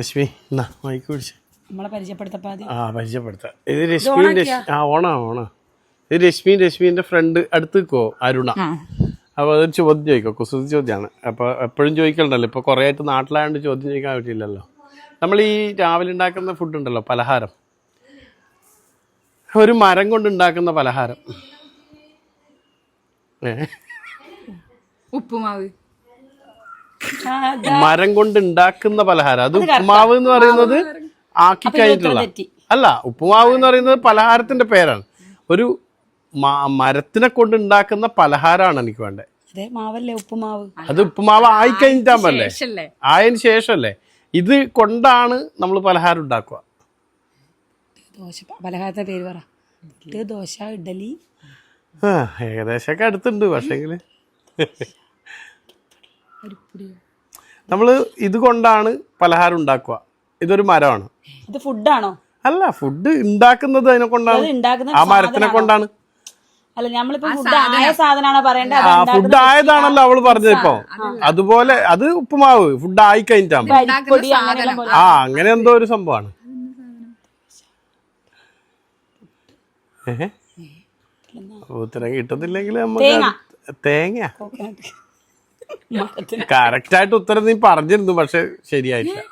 രശ്മി എന്നാ മൈക്ക് പിടിച്ച്. നമ്മളെ പരിചയപ്പെടുത്തപ്പോ ആദ്യം. ആ പരിചയപ്പെടുത്താം. ഇത് രശ്മിയും രശ്മി ആ ഓണാ ഓണാ. ഇത് രശ്മിയും രശ്മിന്റെ ഫ്രണ്ട് അടുത്ത് നിൽക്കോ അരുണ അപ്പോൾ അതൊരു ചോദ്യം ചോദിക്കോ കുസൃതി ചോദ്യമാണ്. അപ്പോൾ എപ്പോഴും ചോദിക്കലുണ്ടല്ലോ ഇപ്പോൾ കുറേ ആയിട്ട് നാട്ടിലായതുകൊണ്ട് ചോദ്യം ചോദിക്കാൻ പറ്റില്ലല്ലോ നമ്മൾ ഈ രാവിലെ ഉണ്ടാക്കുന്ന ഫുഡ് ഉണ്ടല്ലോ പലഹാരം. ഒരു മരം കൊണ്ട് ഉണ്ടാക്കുന്ന പലഹാരം. ഏ? ഉപ്പുമാവ്. മരം കൊണ്ട് ഉണ്ടാക്കുന്ന പലഹാരം. അത് ഉപ്പുമാവ് എന്ന് പറയുന്നത് ആക്കി കഴിഞ്ഞിട്ടുള്ള. അല്ല ഉപ്പുമാവ് എന്ന് പറയുന്നത് പലഹാരത്തിന്റെ പേരാണ്. ഒരു മരത്തിനെ കൊണ്ട് ഉണ്ടാക്കുന്ന പലഹാരമാണ് എനിക്ക് വേണ്ടത്. അതെ മാവല്ലേ ഉപ്പുമാവ്? അത് ഉപ്പുമാവ് ആയി കഴിഞ്ഞിട്ടാമല്ലേ ആയതിന് ശേഷമല്ലേ ഇത് കൊണ്ടാണ് നമ്മൾ പലഹാരം ഉണ്ടാക്കുക. ദോശ പലഹാരത്തെ പേര് പറ. ഇത് ദോശ ഇഡലി. ആ, ഏകദേശമൊക്കെ അടുത്തുണ്ട് പക്ഷേങ്കിൽ നമ്മൾ ഇതുകൊണ്ടാണ് പലഹാരം ഉണ്ടാക്കുക. ഇതൊരു മരമാണ്. ഇത് ഫുഡാണോ? അല്ല ഫുഡ് ഉണ്ടാക്കുന്നത് അതിനെ കൊണ്ടാണ്. അത് ഉണ്ടാക്കുന്ന ആ മരത്തിനെ കൊണ്ടാണ്. അല്ല നമ്മളിപ്പോ ഫുഡ് ആയ സാധനമാണോ പറയേണ്ടത്? അത് ഫുഡ് ആയതാണല്ലോ അവൾ പറഞ്ഞത് ഇപ്പൊ. അതുപോലെ അത് ഉപ്പുമാവ് ഫുഡ് ആയി കഴിഞ്ഞിട്ടാകുമ്പോ ആ അങ്ങനെ എന്തോ ഒരു സംഭവമാണ്. ഏഹ്? ഉത്തരം കിട്ടത്തില്ലെങ്കിൽ നമ്മൾ തേങ്ങ. അത് തേങ്ങ കോക്കനട്ട് മരത്തിന് കറക്റ്റ് ആയിട്ട് ഉത്തരം നീ പറഞ്ഞിരുന്നു പക്ഷെ ശരിയായിട്ടില്ല.